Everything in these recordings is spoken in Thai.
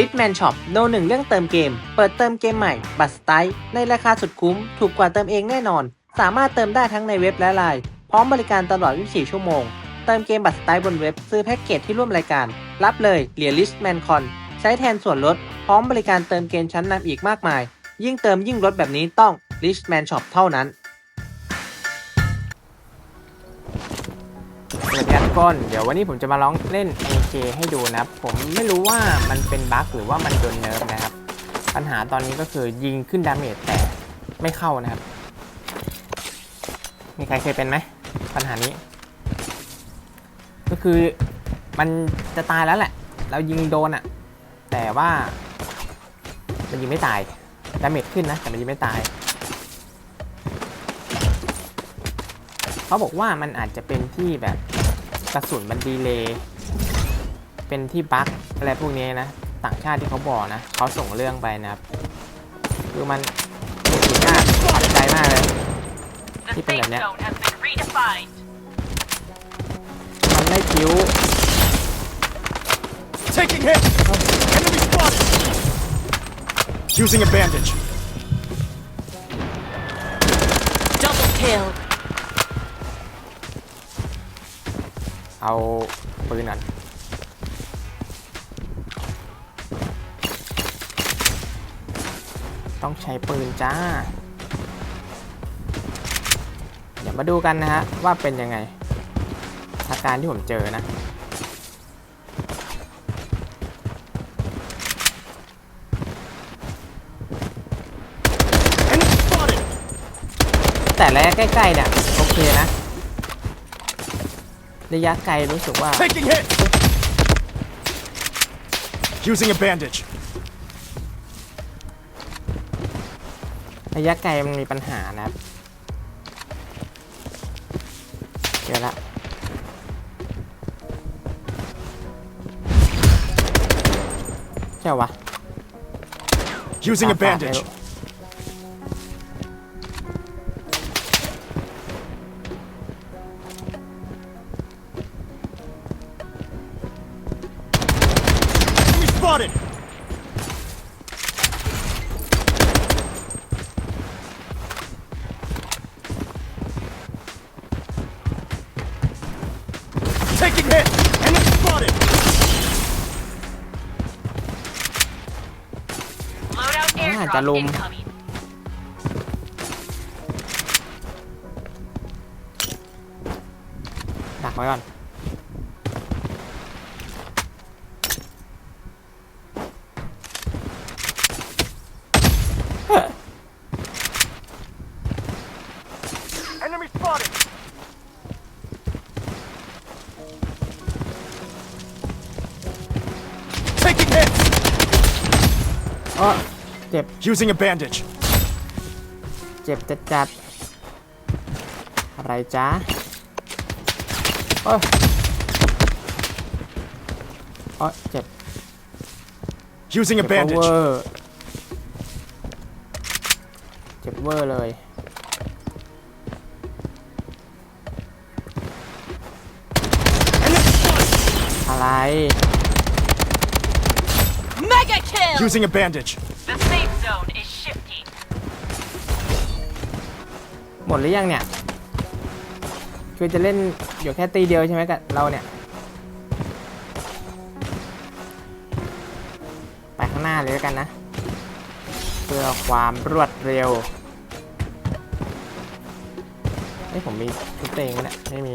l i t m a n Shop โนหนึ่งเรื่องเติมเกม เปิดเติมเกมใหม่ บัตรสไตล์ในราคาสุดคุ้ม ถูกกว่าเติมเองแน่นอน สามารถเติมได้ทั้งในเว็บและไลน์พร้อมบริการตลอด 24 ชั่วโมง เติมเกมบัตรสไตล์บนเว็บ ซื้อแพ็กเกจที่ร่วมรายการ รับเลยเหรียญ l i s t m a n Con ใช้แทนส่วนลด พร้อมบริการเติมเกมชั้นนำอีกมากมาย ยิ่งเติมยิ่งลดแบบนี้ต้อง l i s t m a n Shop เท่านั้น ทุกคนเดี๋ยววันนี้ผมจะมาลองเล่น AK ให้ดูนะครับ ผมไม่รู้ว่ามันเป็นบั๊กหรือว่ามันโดนเนิร์ฟนะครับ ปัญหาตอนนี้ก็คือยิงขึ้นดาเมจแต่ไม่เข้านะครับ มีใครเคยเป็นไหมปัญหานี้ ก็คือมันจะตายแล้วแหละ เรายิงโดนอะแต่ว่า มันยิงไม่ตายดาเมจขึ้นนะแต่มันยิงไม่ตายเขาบอกว่ามันอาจจะเป็นที่แบบ กระสุนมันดีเลย์เป็นที่บั๊กอะไรพวกนี้นะ ต่างชาติที่เขาบอกนะเขาส่งเรื่องไปนะครับคือมันสุดยอดขัดใจมากเลย The Keep it safe in there. zone has been redefined. มันไม่คิ้ว Taking hit! Enemy spotted! Using a bandage. Double kill. เอาปืนก่อนต้องใช้ปืนจ้า เดี๋ยวมาดูกันนะฮะ ว่าเป็นยังไง อาการที่ผมเจอนะแต่ระยะใกล้ๆเนี่ย โอเคนะ ระยะไกลรู้สึกว่า Taking hit! Using a bandage. ระยะไกลมันมีปัญหานะครับเจอละเจ้าวะ Using a ตามปากไม่ Enemy spotted! Loadout Ah, airdrop talong. incoming. ดักไว้ก่อน อ๋อเจ็บ Using a bandage. เจ็บจัดจัดๆอะไรจ้าโอ้ยโอ้ยเจ็บ Using เจ็ a บเว bandage. อร์เจ็บเวอร์เลย Enemy spotted! อะไร Mega kill. Using a bandage. The safe zone is shifting. หมดหรือยังเนี่ย คือจะเล่นอยู่แค่ตีเดียวใช่ไหมกับเราเนี่ย ไปข้างหน้าเลยแล้วกันนะ เพื่อความรวดเร็วเฮ้ยผมมีชุดเตงไหมเนี่ยไม่มี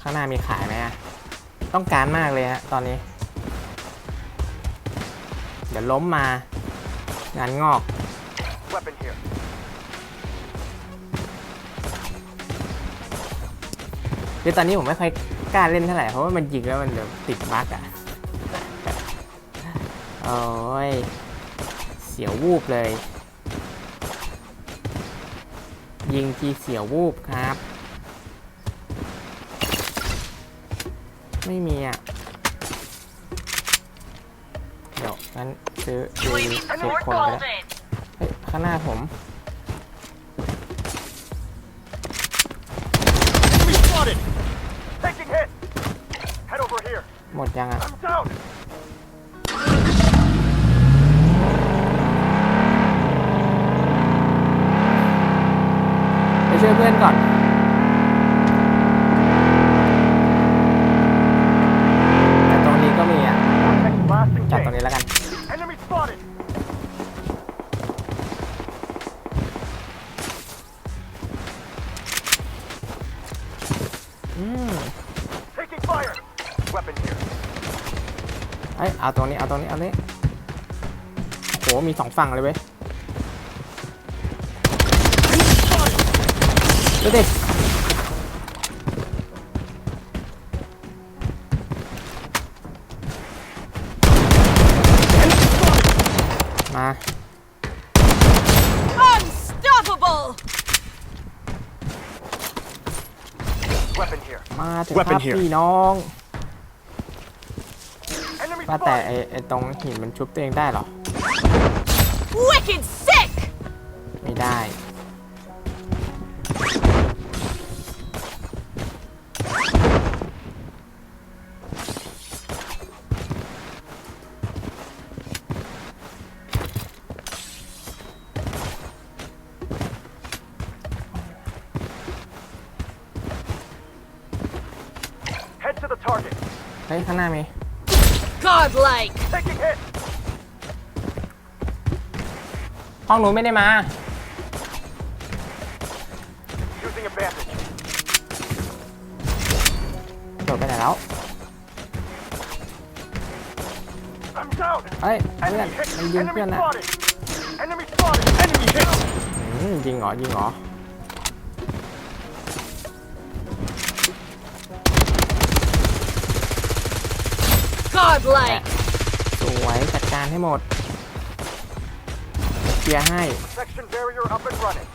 ข้างหน้ามีขายไหมอะต้องการมากเลยฮะตอนนี้ เดี๋ยวล้มมา งานงอก Weapon here. คือตอนนี้ผมไม่ค่อยกล้าเล่นเท่าไหร่ เพราะว่ามันยิงแล้วมันเดี๋ยวติดบั๊กอะโอ้ย เสียววูบเลย ยิงทีเสียววูบครับ ไม่มีอะ ซื้อซื้อซื้อคนก็ไล้เฮ้ยข้างหน้าผมหมดยังอะไปช่วยเพื่อนก่อน เอ้ยเอาตรงนี้ เอาตรงนี้ เอานี้โห มีสองฝั่งเลยเว้ยดูดิ Weapon here. มาถึงค Weapon รับ here พี่น้อง Enemy ว่าแต่ spotted. ไอไอตรงหินมันชุบตัวเองได้เหรอ Wicked sick! ไม่ได้ to the target. เฮ้ยข้างหน้ามี Godlike! Taking hit. ห้องนู้นไม่ได้มา Using a bandage. โดดไปไหนแล้ว I'm down. เฮ้ยเพื่อน Enemy hit. มันยิง Enemy เพื่อนนะ spotted. Enemy spotted. Enemy hit. อืมยิงเหรอยิงเหรอ Godlike! สวยจัดการให้หมดเคลียร์ให้ Section barrier up and running.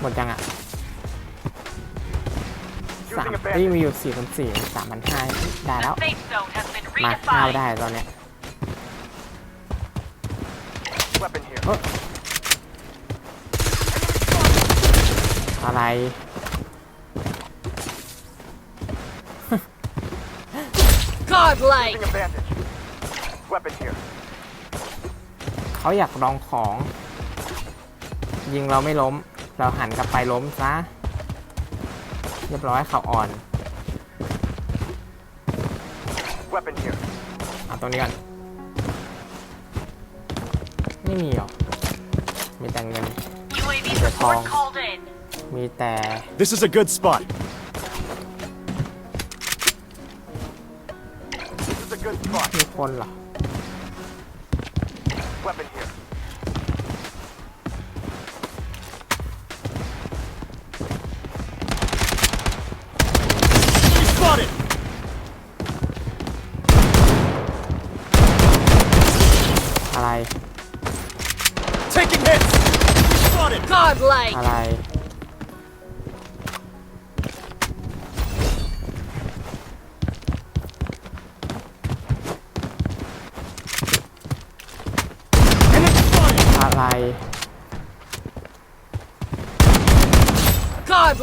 หมดยังอะสาม Using a เฮ้ย bandage. มีอยู่สี่พันสี่สามพันห้าได้แล้ว Safe zone has been มาข้าว redefined. ได้ตอนเนี้ย Weapon here. เอ้ยอะไร Godlike! Using a bandage. Weapon here. เขาอยากลองของ ยิงเราไม่ล้ม เราหันกลับไปล้มซะ เรียบร้อยเขาอ่อน Weapon here. เอาตรงนี้ก่อน ไม่มีหรอมีแต่เงิน UAV They're support calm. called in. มีแต่ This is a good spot. Good spot. มีคนเหรอ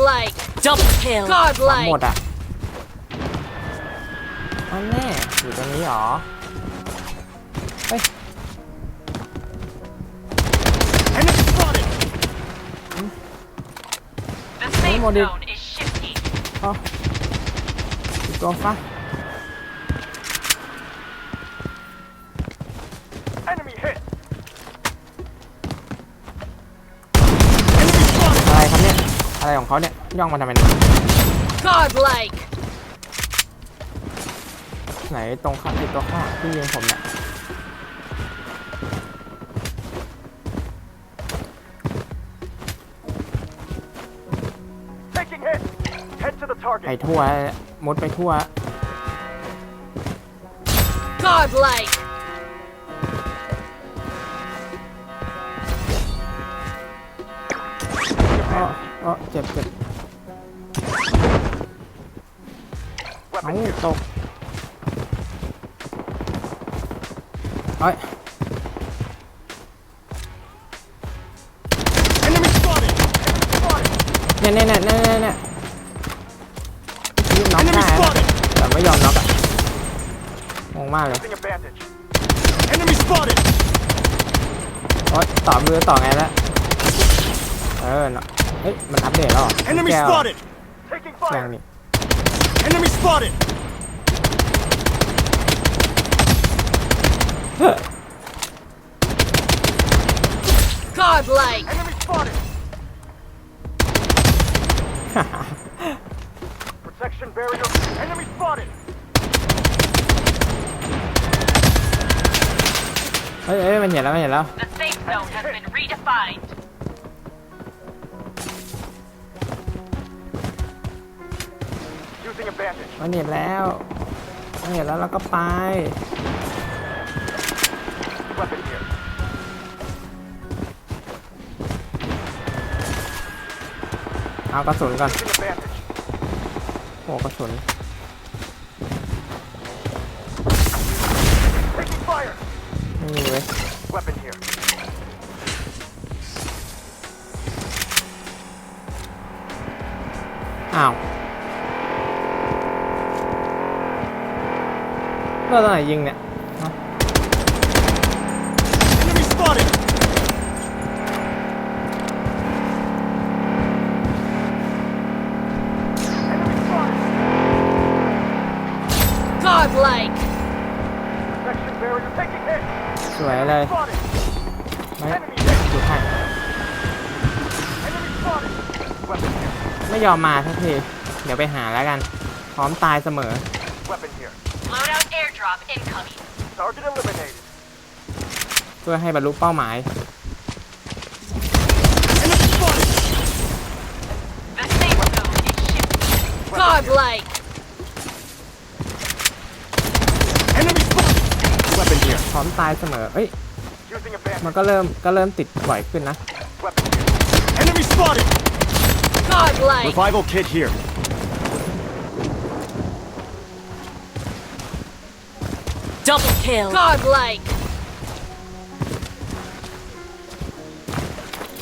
Godlike! Double kill! ทั้งหม Godlike! ดอะอันแน่อยู่ตรงนี้เหรอเฮ้ย Enemy spotted. The safe Come on, dude. zone is shifting. เอ้าอีกตัวฟะ อะไรของเขาเนี่ยย่องมาทำไมเนี่ย Godlike! ไหนตรงข้างอีกตัวข้างหลังที่ยิงผมเนี่ย Taking hit. Head to the ไป target. ทั่วมุดไปทั่ว Godlike! เออเออเจ็บเจ็บ Weapon เอ้า here. ตกเอ้ย Enemy spotted. Enemy spotted. เนี่ยเนี่ยเนี่ยเนี่ยเนี่ยยิงน็อก Enemy ได้นะ spotted. แต่ไม่ยอมน็อกอะงงมากเลย Using a bandage. Enemy spotted. โอ๊ยต่อมือต่อไงละเออเนอะ เฮ้ย มันอัปเดตแล้วเหรอ Enemy แก้ว spotted. Taking แรง fire. นี่ spotted! Godlike. Enemy spotted! Protection barrier. Enemy spotted! เฮ้ยเอ้ยมันเห็นแล้วมันเห็นแล้ว The safe zone has been redefined. มันเห็นแล้วมันเห็นแล้วเราก็ไป Weapon here. เอากระสุนก่อน Using a bandage. โอ้กระสุน Taking fire! ไม่มีเว้ย Weapon here. อ้าว เมื่อตอนไหนยิงเนี่ย Enemy ลค์สวยเลย ไม่ถูกห้ไม่ยอมมาสักที เดี๋ยวไปหาแล้วกัน พร้อมตายเสมอ Loadout airdrop incoming. Target eliminated. เพื่อให้บรรลุเป้าหมาย Enemy spotted! The safe zone is shifting. Godlike. Enemy spotted! Weapon here. พร้อมตายเสมอ เอ้ย Using a มัน bandage. ก็เริ่มก็เริ่มติดบ่อยขึ้นนะ Weapon here. Enemy spotted! Godlike. Revival kit here. Double kill. Godlike.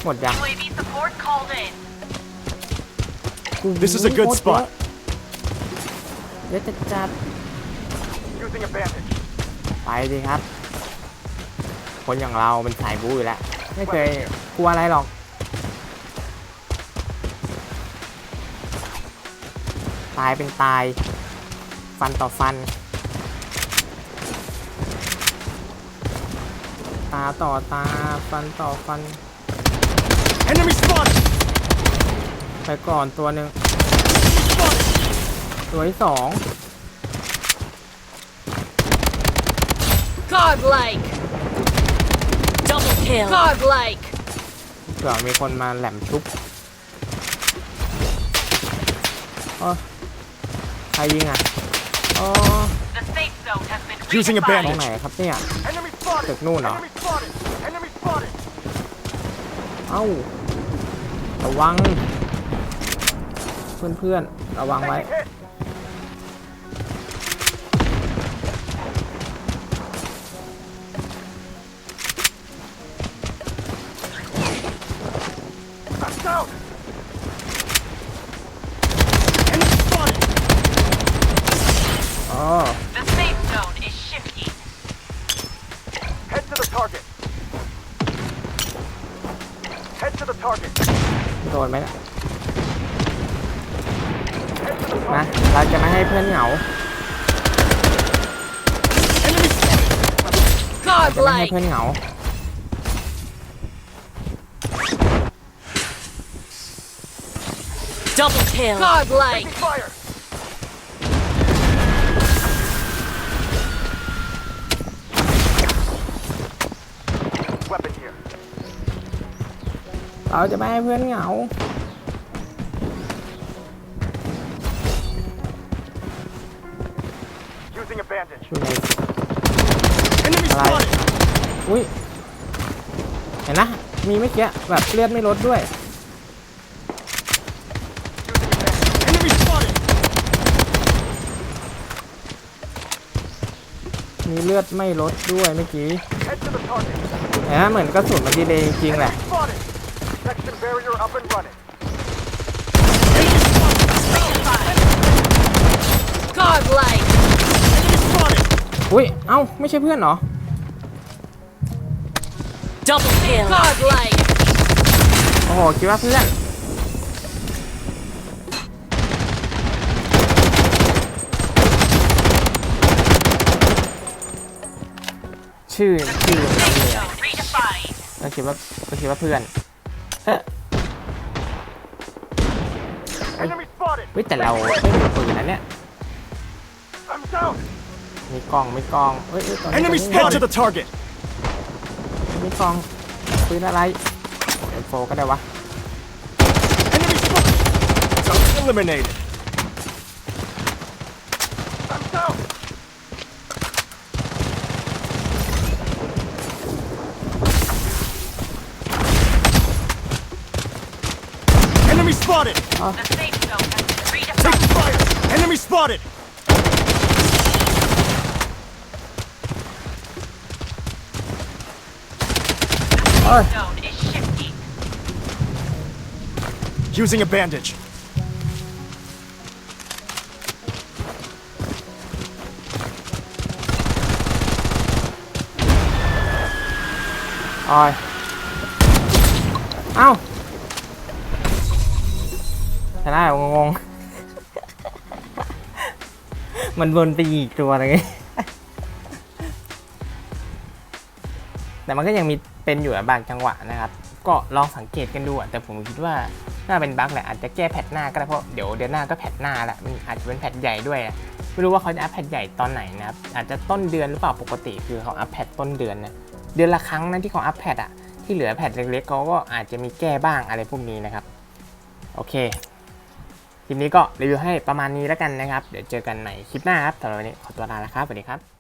หมดยัง UAV support called in. This is a good โคตร spot. เยอะเยอะจัดจัด Using a bandage. ไปดีครับ คนอย่างเราเป็นสายบู๊อยู่แล้ว ไม่เคยกลัวอะไรหรอก ตายเป็นตาย ฟันต่อฟัน ตาต่อตาฟันต่อฟัน Enemy spotted! ไปก่อนตัวหนึ่ง Spotted! ตัวที่สอง Godlike. Double kill. Godlike. เผื่อมีคนมาแหลมชุบอ๋อใครยิงอะอ๋อ The safe zone has been Using a ตรง redefined. ไหนครับเนี่ย Enemy spotted! ตึกนู่นเหรอ? Enemy spotted! Enemy spotted! เอ้า ระวัง เพื่อนๆ ระวังไว้ target. โดนไหมเนี่ย Head to the นะ target. เราจะไม่ให้เพื่อนเหงา Enemy spotted! จะไม่ให้ Godlike. เพื่อนเหงา Double kill. Godlike. Taking fire! เราจะไม่ให้เพื่อนเหงา Using a bandage. อยู่ใน Enemy Alive. spotted! อุ้ยเห็นนะ มีเมื่อกี้แบบเลือดไม่ลดด้วย Using a bandage. Enemy spotted! มีเลือดไม่ลดด้วยเมื่อกี้ Head to the target. เห็นนะเหมือนกระสุนมันดีเลยจริงๆแหละ Enemy spotted! Protection barrier up and running. อุ้ย เอ้า ไม่ใช่เพื่อนเหรอ Double kill. โอ้โห คิดว่าเพื่อน ชื่อ ชื่อมันก็อะก็คิดว่าก็คิดว่าเพื่อน Enemy spotted. เฮ้ยแต่เราไม่มีปืนนะเนี่ย I'm down. มีกล้องมีกล้องเฮ้ยเฮ้ยตอนนี้ Enemy ตอนนี้ spotted. to the target. มีกล้องปืนอะไรเอ็มโฟก็ได้วะ Enemy spotted. Zone eliminated. off. Take fire! Enemy spotted! Oh. Using a bandage. Aye. Ow! ชนะเองงๆ มันวนไปอีกตัวอะไรเงี้ยแต่มันก็ยังมีเป็นอยู่บางจังหวะนะครับ ก็ลองสังเกตกันดูอะแต่ผมคิดว่าน่าเป็นบั๊กแหละอาจจะแก้แพทหน้าก็ได้เพราะเดี๋ยวเดือนหน้าก็แพทหน้าแหละมันอาจจะเป็นแพทใหญ่ด้วยไม่รู้ว่าเขาจะอัพแพทใหญ่ตอนไหนนะครับอาจจะต้นเดือนหรือเปล่าปกติคือเขาอัพแพทต้นเดือนนะเดือนละครั้งนะที่เขาอัพแพทอะที่เหลือแพทเล็กๆเขาก็อาจจะมีแก้บ้างอะไรพวกนี้นะครับ โอเค คลิปนี้ก็รีวิวให้ประมาณนี้แล้วกันนะครับ เดี๋ยวเจอกันใหม่คลิปหน้าครับสำหรับวันนี้ขอตัวลาแล้วครับสวัสดีครับ